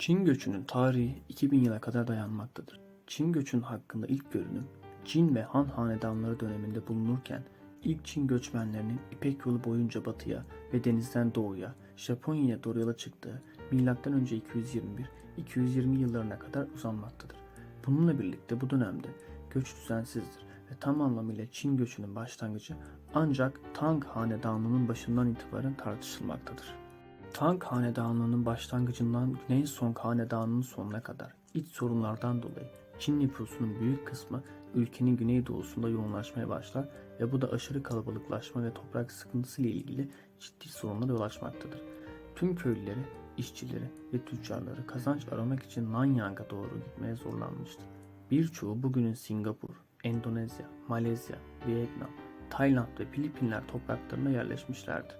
Çin göçünün tarihi 2000 yıla kadar dayanmaktadır. Çin göçünün hakkında ilk görünüm Çin ve Han hanedanları döneminde bulunurken ilk Çin göçmenlerinin İpek yolu boyunca batıya ve denizden doğuya, Japonya'ya doğru yola çıktığı M.Ö. 221-220 yıllarına kadar uzanmaktadır. Bununla birlikte bu dönemde göç düzensizdir ve tam anlamıyla Çin göçünün başlangıcı ancak Tang Hanedanlığı'nın başından itibaren tartışılmaktadır. Tang Hanedanlığı'nın başlangıcından Güney Song Hanedanlığı'nın sonuna kadar iç sorunlardan dolayı Çin nüfusunun büyük kısmı ülkenin güneydoğusunda yoğunlaşmaya başlar ve bu da aşırı kalabalıklaşma ve toprak sıkıntısı ile ilgili ciddi sorunlara yol açmaktadır. Tüm köylüleri, işçileri ve tüccarları kazanç aramak için Nanyang'a doğru gitmeye zorlanmıştır. Birçoğu bugünün Singapur, Endonezya, Malezya, Vietnam, Tayland ve Filipinler topraklarına yerleşmişlerdir.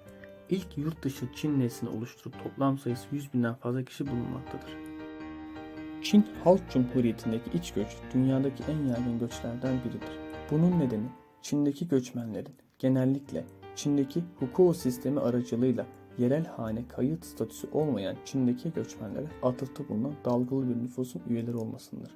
İlk yurt dışı Çin neslini oluşturup toplam sayısı 100 binden fazla kişi bulunmaktadır. Çin Halk Cumhuriyeti'ndeki iç göç dünyadaki en yaygın göçlerden biridir. Bunun nedeni Çin'deki göçmenlerin genellikle Çin'deki hukuk sistemi aracılığıyla yerel hane kayıt statüsü olmayan Çin'deki göçmenlere atıfta bulunan dalgalı bir nüfusun üyeleri olmasındır.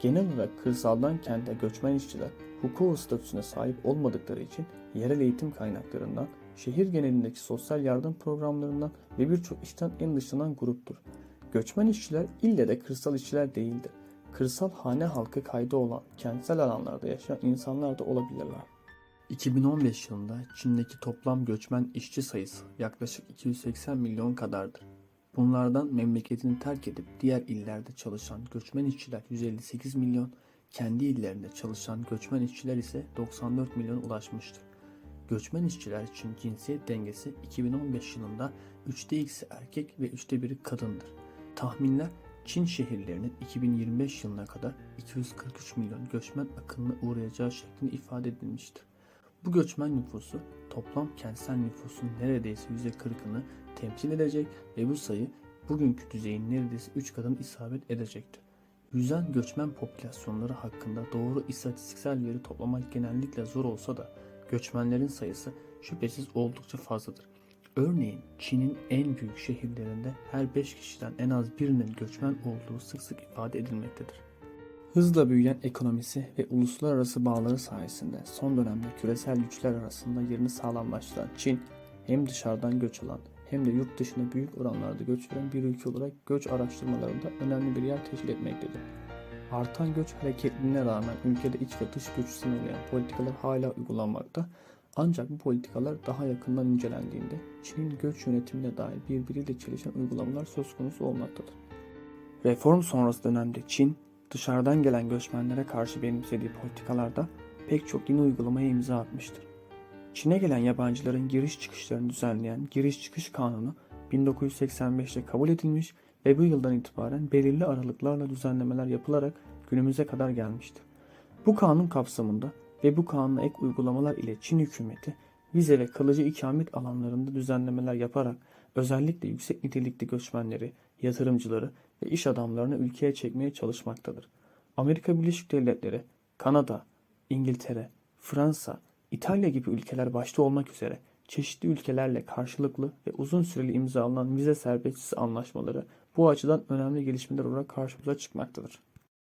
Genel olarak kırsaldan kente göçmen işçiler hukuk statüsüne sahip olmadıkları için yerel eğitim kaynaklarından, şehir genelindeki sosyal yardım programlarından ve birçok işten en dışlanan gruptur. Göçmen işçiler ille de kırsal işçiler değildir. Kırsal hane halkı kaydı olan kentsel alanlarda yaşayan insanlar da olabilirler. 2015 yılında Çin'deki toplam göçmen işçi sayısı yaklaşık 280 milyon kadardır. Bunlardan memleketini terk edip diğer illerde çalışan göçmen işçiler 158 milyon, kendi illerinde çalışan göçmen işçiler ise 94 milyon ulaşmıştır. Göçmen işçiler için cinsiyet dengesi 2015 yılında 3'te ikisi erkek ve 3'te biri kadındır. Tahminler Çin şehirlerinin 2025 yılına kadar 243 milyon göçmen akınına uğrayacağı şeklinde ifade edilmiştir. Bu göçmen nüfusu toplam kentsel nüfusun neredeyse %40'ını temsil edecek ve bu sayı bugünkü düzeyin neredeyse 3 katını isabet edecektir. Yüzen göçmen popülasyonları hakkında doğru istatistiksel veri toplamak genellikle zor olsa da göçmenlerin sayısı şüphesiz oldukça fazladır. Örneğin Çin'in en büyük şehirlerinde her 5 kişiden en az birinin göçmen olduğu sık sık ifade edilmektedir. Hızla büyüyen ekonomisi ve uluslararası bağları sayesinde son dönemde küresel güçler arasında yerini sağlamlaştıran Çin, hem dışarıdan göç alan hem de yurt dışına büyük oranlarda göç veren bir ülke olarak göç araştırmalarında önemli bir yer teşkil etmektedir. Artan göç hareketliliğine rağmen ülkede iç ve dış göç sınırlayan politikalar hala uygulanmakta ancak bu politikalar daha yakından incelendiğinde Çin'in göç yönetimine dair birbiriyle çelişen uygulamalar söz konusu olmaktadır. Reform sonrası dönemde Çin, dışarıdan gelen göçmenlere karşı benimsediği politikalarda pek çok yeni uygulamaya imza atmıştır. Çin'e gelen yabancıların giriş çıkışlarını düzenleyen Giriş Çıkış Kanunu 1985'te kabul edilmiş ve bu yıldan itibaren belirli aralıklarla düzenlemeler yapılarak günümüze kadar gelmiştir. Bu kanun kapsamında ve bu kanuna ek uygulamalar ile Çin hükümeti vize ve kalıcı ikamet alanlarında düzenlemeler yaparak özellikle yüksek nitelikli göçmenleri, yatırımcıları ve iş adamlarını ülkeye çekmeye çalışmaktadır. Amerika Birleşik Devletleri, Kanada, İngiltere, Fransa, İtalya gibi ülkeler başta olmak üzere çeşitli ülkelerle karşılıklı ve uzun süreli imzalanan vize serbestisi anlaşmaları bu açıdan önemli gelişmeler olarak karşımıza çıkmaktadır.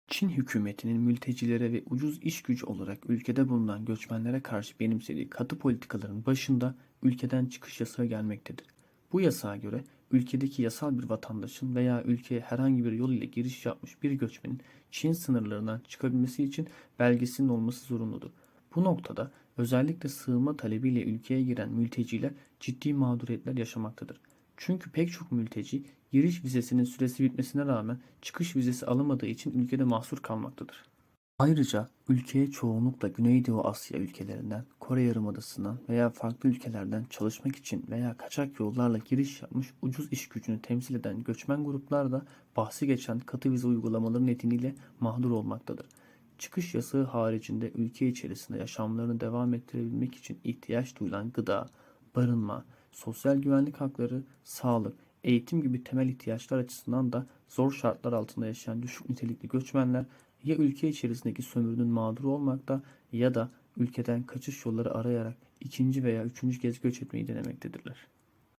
Çin hükümetinin mültecilere ve ucuz iş gücü olarak ülkede bulunan göçmenlere karşı benimsediği katı politikaların başında ülkeden çıkış yasağı gelmektedir. Bu yasağa göre ülkedeki yasal bir vatandaşın veya ülkeye herhangi bir yol ile giriş yapmış bir göçmenin Çin sınırlarından çıkabilmesi için belgesinin olması zorunludur. Bu noktada özellikle sığınma talebiyle ülkeye giren mülteciler ciddi mağduriyetler yaşamaktadır. Çünkü pek çok mülteci giriş vizesinin süresi bitmesine rağmen çıkış vizesi alamadığı için ülkede mahsur kalmaktadır. Ayrıca ülkeye çoğunlukla Güneydoğu Asya ülkelerinden, Kore Yarımadası'ndan veya farklı ülkelerden çalışmak için veya kaçak yollarla giriş yapmış ucuz iş gücünü temsil eden göçmen gruplar da bahsi geçen katı vize uygulamaları nedeniyle mağdur olmaktadır. Çıkış yasağı haricinde ülke içerisinde yaşamlarını devam ettirebilmek için ihtiyaç duyulan gıda, barınma, sosyal güvenlik hakları, sağlık, eğitim gibi temel ihtiyaçlar açısından da zor şartlar altında yaşayan düşük nitelikli göçmenler ya ülke içerisindeki sömürünün mağduru olmakta ya da ülkeden kaçış yolları arayarak ikinci veya üçüncü kez göç etmeyi denemektedirler.